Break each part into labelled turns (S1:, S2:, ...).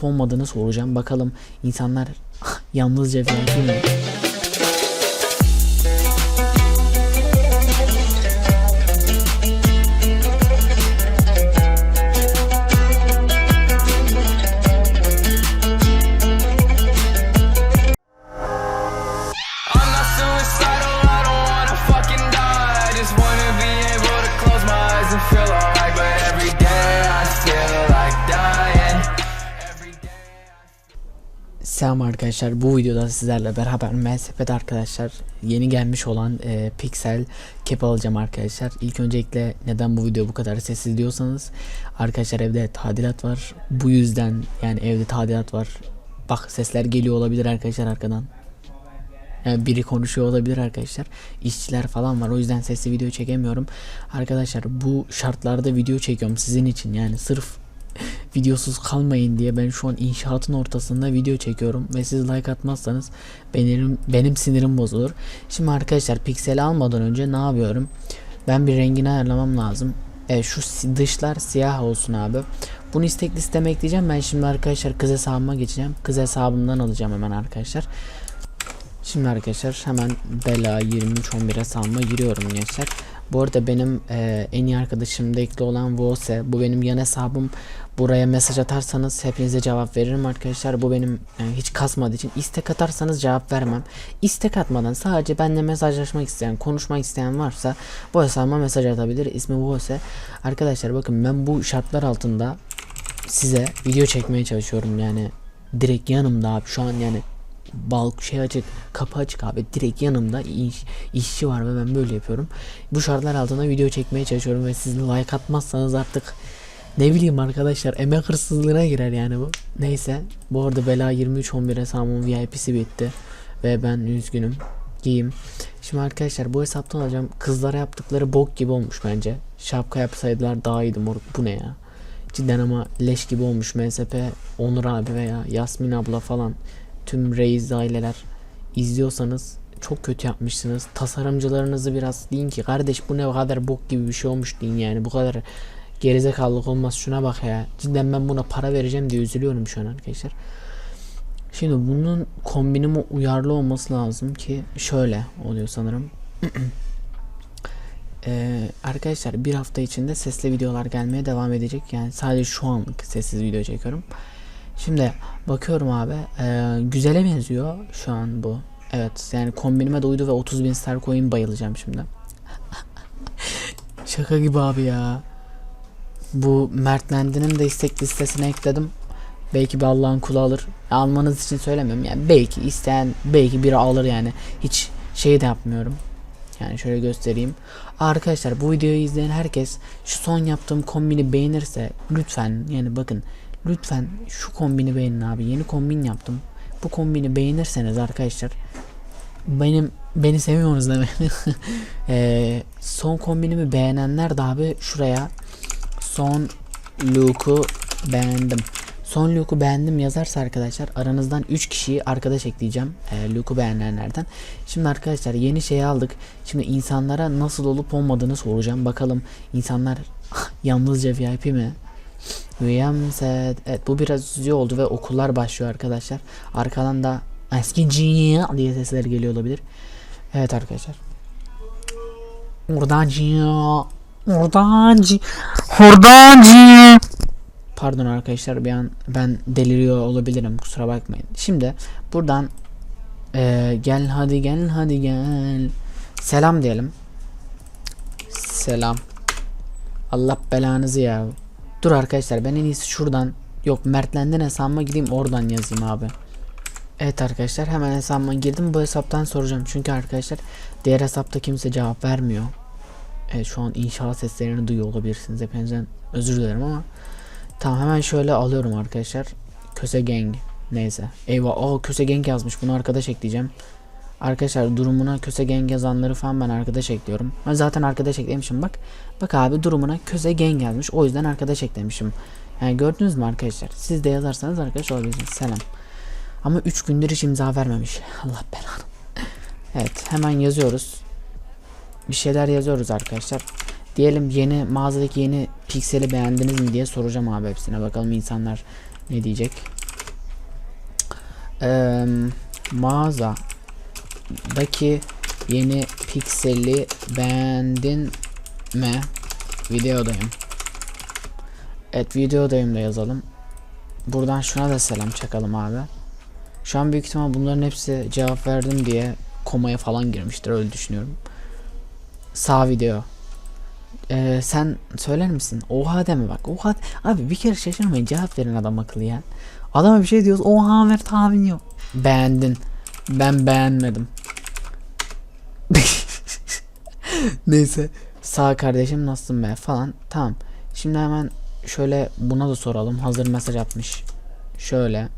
S1: olup olmadığını soracağım. Bakalım insanlar yalnızca VIP mi? Selam arkadaşlar bu videoda sizlerle beraber MSF'de arkadaşlar yeni gelmiş olan e, Pixel Cap alacağım arkadaşlar. İlk öncelikle neden bu video bu kadar sessiz diyorsanız arkadaşlar evde tadilat var. Bu yüzden yani evde tadilat var. Bak sesler geliyor olabilir arkadaşlar arkadan. Yani biri konuşuyor olabilir arkadaşlar. İşçiler falan var. O yüzden sesli video çekemiyorum. Arkadaşlar bu şartlarda video çekiyorum sizin için. Yani sırf videosuz kalmayın diye ben şu an inşaatın ortasında video çekiyorum ve siz like atmazsanız benim benim sinirim bozulur. Şimdi arkadaşlar pikseli almadan önce ne yapıyorum? Ben bir rengini ayarlamam lazım. E, şu dışlar siyah olsun abi. Bunu istek listeme ekleyeceğim. Ben şimdi arkadaşlar kız hesabıma geçeceğim. Kız hesabımdan alacağım hemen arkadaşlar. Şimdi arkadaşlar hemen Bela 2311 hesabıma giriyorum gençler. Bu arada benim e, en iyi arkadaşım da ekli olan Vose. Bu benim yan hesabım. Buraya mesaj atarsanız hepinize cevap veririm arkadaşlar. Bu benim e, hiç kasmadığı için istek atarsanız cevap vermem. İstek atmadan sadece benimle mesajlaşmak isteyen, konuşmak isteyen varsa bu hesabıma mesaj atabilir. İsmi Vose. Arkadaşlar bakın ben bu şartlar altında size video çekmeye çalışıyorum yani direkt yanımda abi şu an yani balk şey açık kapı açık abi. Direkt yanımda iş, işçi var ve ben böyle yapıyorum. Bu şartlar altında video çekmeye çalışıyorum ve siz like atmazsanız artık ne bileyim arkadaşlar emek hırsızlığına girer yani bu. Neyse bu arada bela 2311 hesabımın VIP'si bitti ve ben üzgünüm. Giyeyim şimdi arkadaşlar bu hesaptan alacağım. Kızlara yaptıkları bok gibi olmuş bence. Şapka yapsaydılar daha iyiydi moruk. Bu ne ya? Cidden ama leş gibi olmuş MSP Onur abi veya Yasmin abla falan tüm reis aileler izliyorsanız çok kötü yapmışsınız. Tasarımcılarınızı biraz deyin ki kardeş bu ne kadar bok gibi bir şey olmuş deyin yani bu kadar gerizekalılık olmaz şuna bak ya. Cidden ben buna para vereceğim diye üzülüyorum şu an arkadaşlar. Şimdi bunun kombinime uyarlı olması lazım ki şöyle oluyor sanırım. Ee, arkadaşlar bir hafta içinde sesli videolar gelmeye devam edecek. Yani sadece şu anlık sessiz video çekiyorum. Şimdi bakıyorum abi. ee, güzele benziyor şu an bu. Evet yani kombinime de uydu ve 30 bin star coin bayılacağım şimdi. Şaka gibi abi ya. Bu Mert Mendi'nin de istek listesine ekledim. Belki bir Allah'ın kulu alır. Almanız için söylemiyorum. Yani belki isteyen belki biri alır yani. Hiç şey de yapmıyorum. Yani şöyle göstereyim. Arkadaşlar bu videoyu izleyen herkes şu son yaptığım kombini beğenirse lütfen yani bakın lütfen şu kombini beğenin abi. Yeni kombin yaptım. Bu kombini beğenirseniz arkadaşlar benim beni seviyorsunuz değil mi? Eee, son kombinimi beğenenler de abi şuraya son look'u beğendim. Son look'u beğendim yazarsa arkadaşlar aranızdan 3 kişiyi arkadaş ekleyeceğim. E, look'u beğenenlerden. Şimdi arkadaşlar yeni şeyi aldık. Şimdi insanlara nasıl olup olmadığını soracağım. Bakalım insanlar yalnızca VIP mi? Said. Evet bu biraz üzücü oldu ve okullar başlıyor arkadaşlar. Arkadan da eskici diye sesler geliyor olabilir. Evet arkadaşlar. Oradan Oradan Oradan Pardon arkadaşlar bir an ben deliriyor olabilirim kusura bakmayın. Şimdi buradan eee, gel hadi gel hadi gel. Selam diyelim. Selam. Allah belanızı ya. Dur arkadaşlar ben en iyisi şuradan yok Mertlen'den hesabıma gideyim oradan yazayım abi. Evet arkadaşlar hemen hesabıma girdim bu hesaptan soracağım çünkü arkadaşlar diğer hesapta kimse cevap vermiyor. Evet şu an inşaat seslerini duyuyor olabilirsiniz hepinizden özür dilerim ama Tamam hemen şöyle alıyorum arkadaşlar. Köse Gang. Neyse. Eyvah. o Köse Gang yazmış. Bunu arkadaş ekleyeceğim. Arkadaşlar durumuna Köse Gang yazanları falan ben arkadaş ekliyorum. Ben zaten arkadaş eklemişim bak. Bak abi durumuna Köse Gang yazmış. O yüzden arkadaş eklemişim. Yani gördünüz mü arkadaşlar? Siz de yazarsanız arkadaş olabilirsiniz. Selam. Ama 3 gündür hiç imza vermemiş. Allah belanı. Evet hemen yazıyoruz. Bir şeyler yazıyoruz arkadaşlar. Diyelim yeni mağazadaki yeni pikseli beğendiniz mi diye soracağım abi hepsine. Bakalım insanlar ne diyecek. Eee mağazadaki yeni pikseli beğendin mi? Videodayım. Evet videodayım da yazalım. Buradan şuna da selam çakalım abi. Şu an büyük ihtimal bunların hepsi cevap verdim diye komaya falan girmiştir öyle düşünüyorum. Sağ video. Ee, sen söyler misin? Oha deme bak. Oha. Abi bir kere şaşırmayın cevap verin adam akıllı ya. Adama bir şey diyoruz. Oha ver tahmin yok. Beğendin. Ben beğenmedim. Neyse. Sağ kardeşim nasılsın be falan. Tamam. Şimdi hemen şöyle buna da soralım. Hazır mesaj atmış. Şöyle.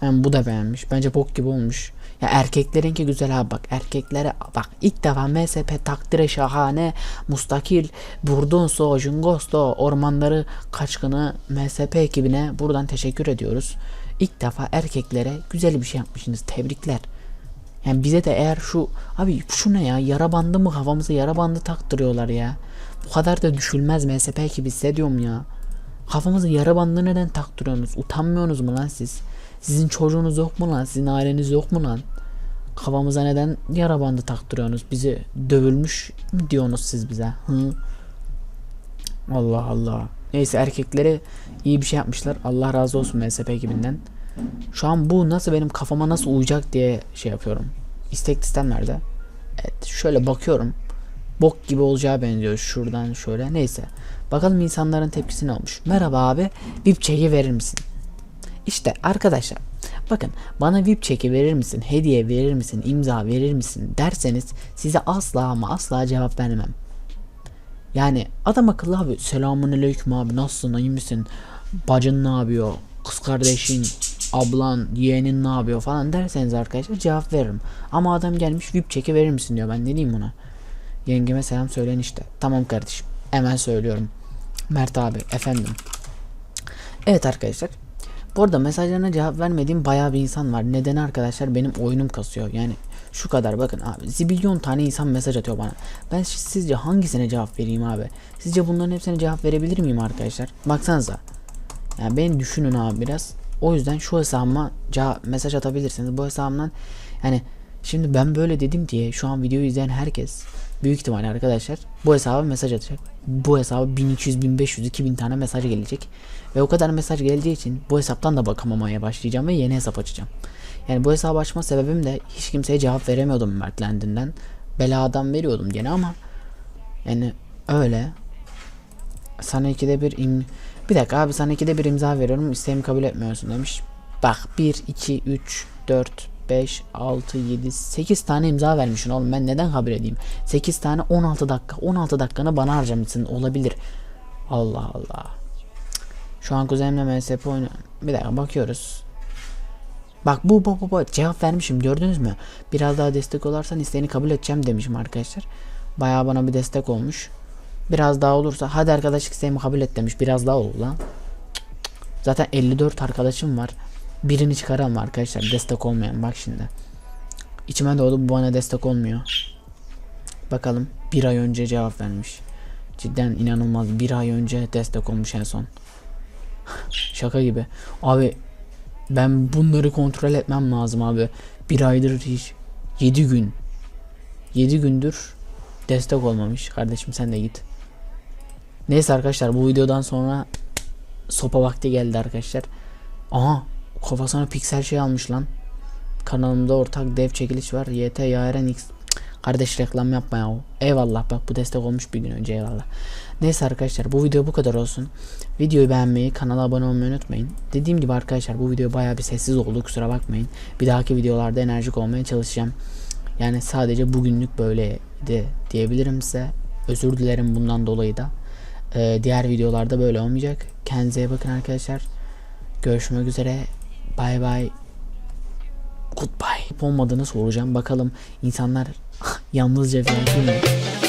S1: Hem bu da beğenmiş. Bence bok gibi olmuş. Ya erkeklerinki güzel abi bak. Erkeklere bak ilk defa MSP takdire şahane. Mustakil. Burdunso, Jungosto, ormanları kaçkını MSP ekibine buradan teşekkür ediyoruz. İlk defa erkeklere güzel bir şey yapmışsınız. Tebrikler. Yani bize de eğer şu abi şu ne ya yara bandı mı kafamıza yara bandı taktırıyorlar ya. Bu kadar da düşülmez MSP ekibi hissediyorum ya. Kafamıza yara bandı neden taktırıyorsunuz? Utanmıyorsunuz mu lan siz? Sizin çocuğunuz yok mu lan? Sizin aileniz yok mu lan? Kafamıza neden yara bandı taktırıyorsunuz? Bizi dövülmüş mü diyorsunuz siz bize? Hı? Allah Allah. Neyse erkeklere iyi bir şey yapmışlar. Allah razı olsun MSP ekibinden. Şu an bu nasıl benim kafama nasıl uyacak diye şey yapıyorum. İstek listem nerede? Evet şöyle bakıyorum. Bok gibi olacağı benziyor şuradan şöyle. Neyse. Bakalım insanların tepkisi ne olmuş. Merhaba abi. VIP çeki verir misin? İşte arkadaşlar bakın bana VIP çeki verir misin, hediye verir misin, imza verir misin derseniz size asla ama asla cevap vermem. Yani adam akıllı abi selamun aleyküm abi nasılsın iyi misin bacın ne yapıyor kız kardeşin ablan yeğenin ne yapıyor falan derseniz arkadaşlar cevap veririm. Ama adam gelmiş VIP çeki verir misin diyor ben ne diyeyim buna. Yengeme selam söyleyin işte. Tamam kardeşim hemen söylüyorum. Mert abi efendim. Evet arkadaşlar bu arada mesajlarına cevap vermediğim bayağı bir insan var. Neden arkadaşlar? Benim oyunum kasıyor. Yani şu kadar bakın abi. Zibilyon tane insan mesaj atıyor bana. Ben sizce hangisine cevap vereyim abi? Sizce bunların hepsine cevap verebilir miyim arkadaşlar? Baksanıza. Yani beni düşünün abi biraz. O yüzden şu hesabıma mesaj atabilirsiniz. Bu hesabımdan yani şimdi ben böyle dedim diye şu an videoyu izleyen herkes büyük ihtimalle arkadaşlar bu hesaba mesaj atacak. Bu hesaba 1200, 1500, 2000 tane mesaj gelecek. Ve o kadar mesaj geldiği için bu hesaptan da bakamamaya başlayacağım ve yeni hesap açacağım. Yani bu hesabı açma sebebim de hiç kimseye cevap veremiyordum Mert Lendin'den. Beladan veriyordum gene ama yani öyle. Sana ikide bir im... Bir dakika abi sana ikide bir imza veriyorum isteğimi kabul etmiyorsun demiş. Bak 1, 2, 3, 4, 5, 6, 7, 8 tane imza vermişsin oğlum ben neden kabul edeyim? 8 tane 16 dakika 16 dakikanı bana harcamışsın olabilir. Allah Allah. Şu an kuzenimle MSP oyunu... Bir dakika bakıyoruz. Bak bu bu bu bu cevap vermişim gördünüz mü? Biraz daha destek olarsan isteğini kabul edeceğim demişim arkadaşlar. Bayağı bana bir destek olmuş. Biraz daha olursa hadi arkadaşlık isteğimi kabul et demiş. Biraz daha ol lan. Zaten 54 arkadaşım var. Birini çıkaralım arkadaşlar destek olmayan bak şimdi. İçime doğdu bu bana destek olmuyor. Bakalım bir ay önce cevap vermiş. Cidden inanılmaz bir ay önce destek olmuş en son. Şaka gibi. Abi ben bunları kontrol etmem lazım abi. Bir aydır hiç 7 gün 7 gündür destek olmamış. Kardeşim sen de git. Neyse arkadaşlar bu videodan sonra sopa vakti geldi arkadaşlar. Aha kafasına piksel şey almış lan. Kanalımda ortak dev çekiliş var. YT Yaren X. Kardeş reklam yapma ya. Eyvallah bak bu destek olmuş bir gün önce eyvallah. Neyse arkadaşlar bu video bu kadar olsun. Videoyu beğenmeyi, kanala abone olmayı unutmayın. Dediğim gibi arkadaşlar bu video bayağı bir sessiz oldu kusura bakmayın. Bir dahaki videolarda enerjik olmaya çalışacağım. Yani sadece bugünlük böyleydi diyebilirim size. Özür dilerim bundan dolayı da. Ee, diğer videolarda böyle olmayacak. Kendinize bakın arkadaşlar. Görüşmek üzere. Bay bay. Goodbye. Olmadığını soracağım. Bakalım insanlar yalnızca mi?